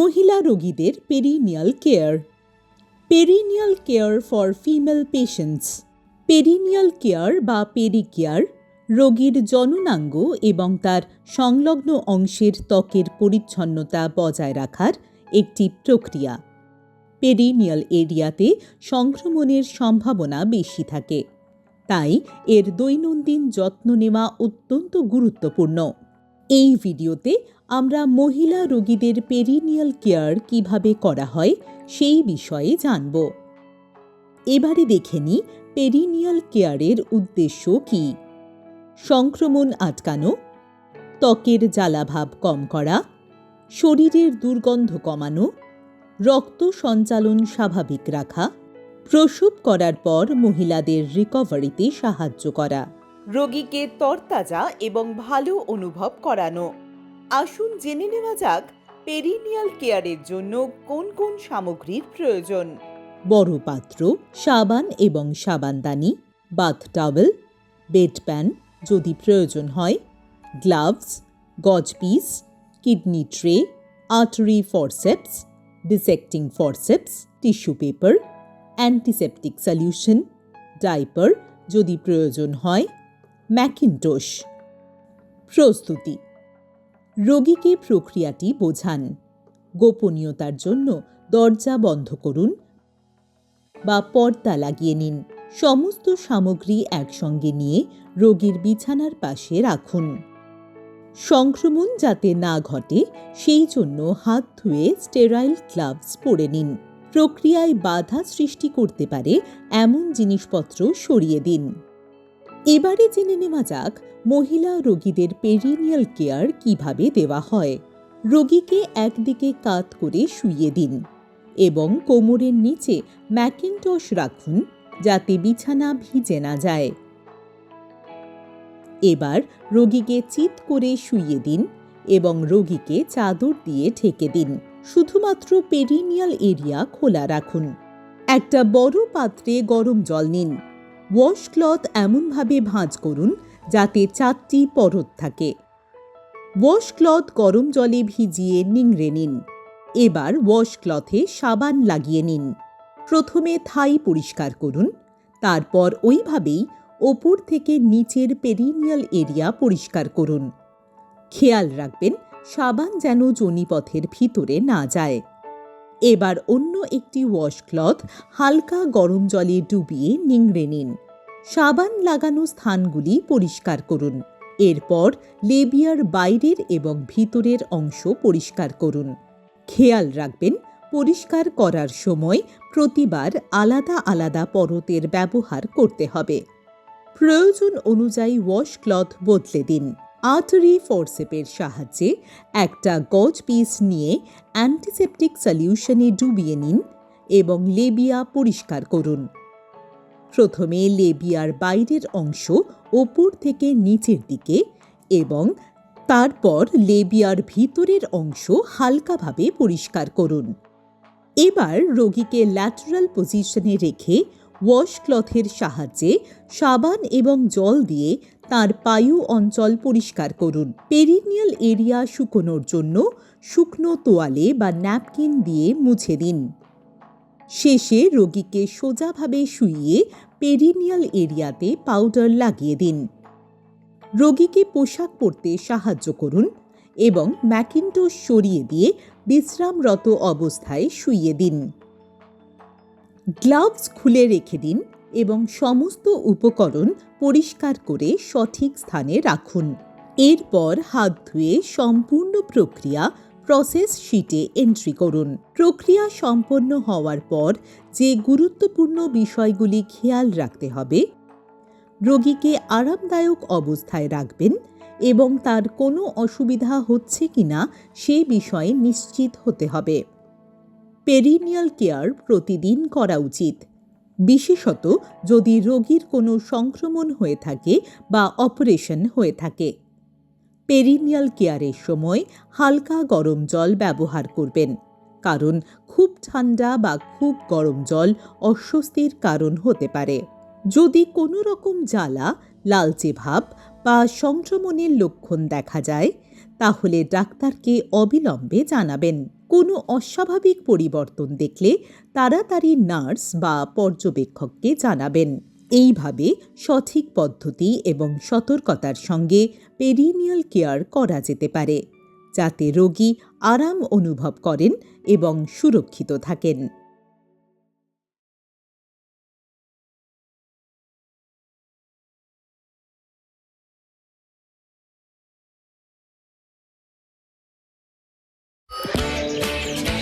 মহিলা রোগীদের perineal care perineal care for female patients perineal care বা পেরিকেয়ার রোগীর জননাঙ্গ এবং তার সংলগ্ন অংশের ত্বকের পরিচ্ছন্নতা বজায় রাখার একটি প্রক্রিয়া। পেরিনিয়াল এরিয়াতে সংক্রমণের সম্ভাবনা বেশি থাকে। তাই এর দৈনন্দিন যত্ন নেওয়া অত্যন্ত গুরুত্বপূর্ণ। এই ভিডিওতে আমরা মহিলা রোগীদের পেরিনিয়াল কেয়ার কীভাবে করা হয় সেই বিষয়ে জানব। এবারে দেখে নিই পেরিনিয়াল কেয়ারের উদ্দেশ্য কী। সংক্রমণ আটকানো, ত্বকের জ্বালাভাব কম করা, শরীরের দুর্গন্ধ কমানো, রক্ত সঞ্চালন স্বাভাবিক রাখা, প্রসব করার পর মহিলাদের রিকভারিতে সাহায্য করা। রোগীকে তরতাজা এবং ভালো অনুভব করানো। আসুন জেনে নেওয়া যাক, পেরিনিয়াল কেয়ারের জন্য কোন কোন সামগ্রীর প্রয়োজন? বড় পাত্র, সাবান এবং সাবানদানি, বাথ টাওয়েল বেড প্যান যদি প্রয়োজন হয়, gloves gauze piece kidney tray, artery forceps, dissecting forceps, tissue paper, antiseptic solution, diaper যদি প্রয়োজন হয় ম্যাকিনটোশ। প্রস্তুতি। রোগীকে প্রক্রিয়াটি বোঝান। গোপনীয়তার জন্য দরজা বন্ধ করুন বা পর্দা লাগিয়ে নিন। সমস্ত সামগ্রী একসঙ্গে নিয়ে রোগীর বিছানার পাশে রাখুন। সংক্রমণ যাতে না ঘটে, সেই জন্য হাত ধুয়ে স্টেরাইল গ্লাভস পরে নিন। প্রক্রিয়ায় বাধা সৃষ্টি করতে পারে এমন জিনিসপত্র সরিয়ে দিন। এবারে জেনে নেওয়া যাক মহিলা রোগীদের পেরিনিয়াল কেয়ার কীভাবে দেওয়া হয়। রোগীকে একদিকে কাত করে শুইয়ে দিন এবং কোমরের নিচে ম্যাকিনটস রাখুন যাতে বিছানা ভিজে না যায়। এবার রোগীকে চিৎ করে শুইয়ে দিন এবং রোগীকে চাদর দিয়ে ঢেকে দিন। শুধুমাত্র পেরিনিয়াল এরিয়া খোলা রাখুন। একটা বড় পাত্রে গরম জল নিন। ওয়াশ ক্লথ এমনভাবে ভাঁজ করুন যাতে চারটি পরত থাকে। ওয়াশ ক্লথ গরম জলে ভিজিয়ে নিংড়ে নিন। এবার ওয়াশ ক্লথে সাবান লাগিয়ে নিন। প্রথমে থাই পরিষ্কার করুন, তারপর ওইভাবেই ওপর থেকে নিচের পেরিনিয়াল এরিয়া পরিষ্কার করুন। খেয়াল রাখবেন, সাবান যেন জনিপথের ভিতরে না যায়। এবার অন্য একটি ওয়াশ ক্লথ হালকা গরম জলে ডুবিয়ে নিংড়ে নিন। সাবান লাগানো স্থানগুলি পরিষ্কার করুন। এরপর লেবিয়ার বাইরের এবং ভিতরের অংশ পরিষ্কার করুন। খেয়াল রাখবেন, পরিষ্কার করার সময় প্রতিবার আলাদা আলাদা পরতের ব্যবহার করতে হবে। প্রয়োজন অনুযায়ী ওয়াশ ক্লথ বদলে দিন। আর্টারি ফোরসেপের সাহায্যে একটা গজ পিস নিয়ে অ্যান্টিসেপটিক সলিউশনে ডুবিয়ে নিন এবং লেবিয়া পরিষ্কার করুন। প্রথমে লেবিয়ার বাইরের অংশ ওপর থেকে নিচের দিকে এবং তারপর লেবিয়ার ভিতরের অংশ হালকাভাবে পরিষ্কার করুন। এবার রোগীকে ল্যাটারাল পজিশনে রেখে ওয়াশ ক্লথের সাহায্যে সাবান এবং জল দিয়ে তার পায়ু অঞ্চল পরিষ্কার করুন। পেরিনিয়াল এরিয়া শুকোনোর জন্য শুকনো তোয়ালে বা ন্যাপকিন দিয়ে মুছে দিন। শেষে রোগীকে সোজাভাবে শুইয়ে পেরিনিয়াল এরিয়াতে পাউডার লাগিয়ে দিন। রোগীকে পোশাক পরতে সাহায্য করুন এবং ম্যাকিনটোশ সরিয়ে দিয়ে বিশ্রামরত অবস্থায় শুইয়ে দিন। গ্লাভস খুলে রেখে দিন এবং সমস্ত উপকরণ পরিষ্কার করে সঠিক স্থানে রাখুন। এরপর হাত ধুয়ে সম্পূর্ণ প্রক্রিয়া প্রসেস শিটে এন্ট্রি করুন। প্রক্রিয়া সম্পন্ন হওয়ার পর যে গুরুত্বপূর্ণ বিষয়গুলি খেয়াল রাখতে হবে, রোগীকে আরামদায়ক অবস্থায় রাখবেন এবং তার কোনো অসুবিধা হচ্ছে কিনা সে বিষয়ে নিশ্চিত হতে হবে। পেরিনিয়াল কেয়ার প্রতিদিন করা উচিত। বিশেষত যদি রোগীর কোনো সংক্রমণ হয়ে থাকে বা অপারেশন হয়ে থাকে। পেরিনিয়াল কেয়ারের সময় হালকা গরম জল ব্যবহার করবেন, কারণ খুব ঠান্ডা বা খুব গরম জল অস্বস্তির কারণ হতে পারে। যদি কোনো রকম জ্বালা, লালচে ভাব বা সংক্রমণের লক্ষণ দেখা যায় তাহলে ডাক্তারকে অবিলম্বে জানাবেন। কোনো অস্বাভাবিক পরিবর্তন দেখলে তাড়াতাড়ি নার্স বা পর্যবেক্ষককে জানাবেন। এইভাবে সঠিক পদ্ধতি এবং সতর্কতার সঙ্গে পেরিনিয়াল কেয়ার করা যেতে পারে, যাতে রোগী আরাম অনুভব করেন এবং সুরক্ষিত থাকেন। Bye.